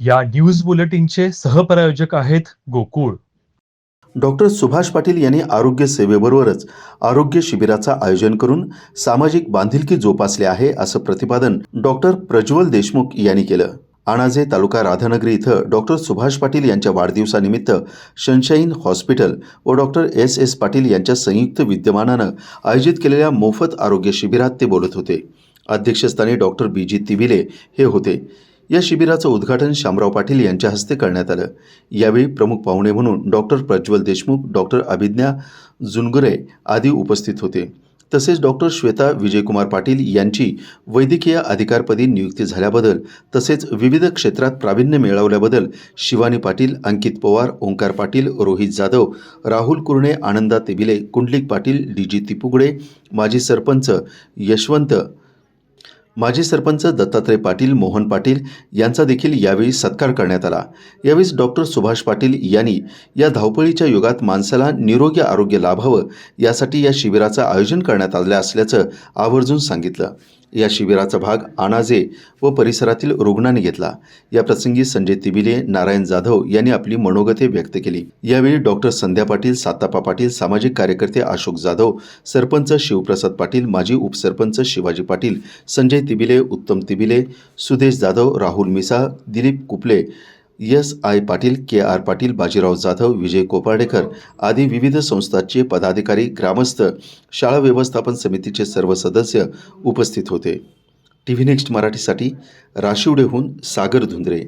या न्यूज बुलेटिनचे सहप्रायोजक आहेत गोकुळ. डॉक्टर सुभाष पाटील यांनी आरोग्य सेवेबरोबरच आरोग्य शिबिराचं आयोजन करून सामाजिक बांधिलकी जोपासली आहे असं प्रतिपादन डॉक्टर प्रज्वल देशमुख यांनी केलं. आणाजे तालुका राधानगरी इथं डॉक्टर सुभाष पाटील यांच्या वाढदिवसानिमित्त सनशाईन हॉस्पिटल व डॉक्टर एस एस पाटील यांच्या संयुक्त विद्यमानानं आयोजित केलेल्या मोफत आरोग्य शिबिरात ते बोलत होते. अध्यक्षस्थानी डॉक्टर बी जी तिविले हे होते. या शिबिराचं उद्घाटन शामराव पाटील यांच्या हस्ते करण्यात आलं. यावेळी प्रमुख पाहुणे म्हणून डॉक्टर प्रज्वल देशमुख डॉक्टर अभिज्ञा जुनगुरे आदी उपस्थित होते. तसेच डॉक्टर श्वेता विजयकुमार पाटील यांची वैद्यकीय अधिकारपदी नियुक्ती झाल्याबद्दल तसेच विविध क्षेत्रात प्रावीण्य मिळवल्याबद्दल शिवानी पाटील अंकित पवार ओंकार पाटील रोहित जाधव राहुल कुर्णे आनंदा तेबिले कुंडलिक पाटील डी जी तिपुगडे माजी सरपंच यशवंत माजी सरपंच दत्तात्रय पाटील मोहन पाटील यांचा देखील यावेळी सत्कार करण्यात आला. यावेळी डॉक्टर सुभाष पाटील यांनी या धावपळीच्या युगात माणसाला निरोगी आरोग्य लाभावं यासाठी या शिबिराचं आयोजन करण्यात आलं असल्याचं आवर्जून सांगितलं. या शिबिराचा भाग आणाजे व परिसरातील रुग्णांनी घेतला. या प्रसंगी संजय तिबिले नारायण जाधव यांनी आपली मनोगते व्यक्त केली. यावेळी डॉक्टर संध्या पाटील सातापा पाटील सामाजिक कार्यकर्ते अशोक जाधव सरपंच शिवप्रसाद पाटील माजी उपसरपंच शिवाजी पाटील संजय तिबिले उत्तम Tibile Sudesh Jadhav Rahul Misa Dilip Kuple S I Patil K R Patil Bajirao Jadhav Vijay Kopardekar आदी विविध संस्थांचे पदाधिकारी ग्रामस्थ शाळा व्यवस्थापन समितीचे सर्व सदस्य उपस्थित होते. टी व्ही नेक्स्ट मराठीसाठी राशिवडेहून सागर धुंद्रे.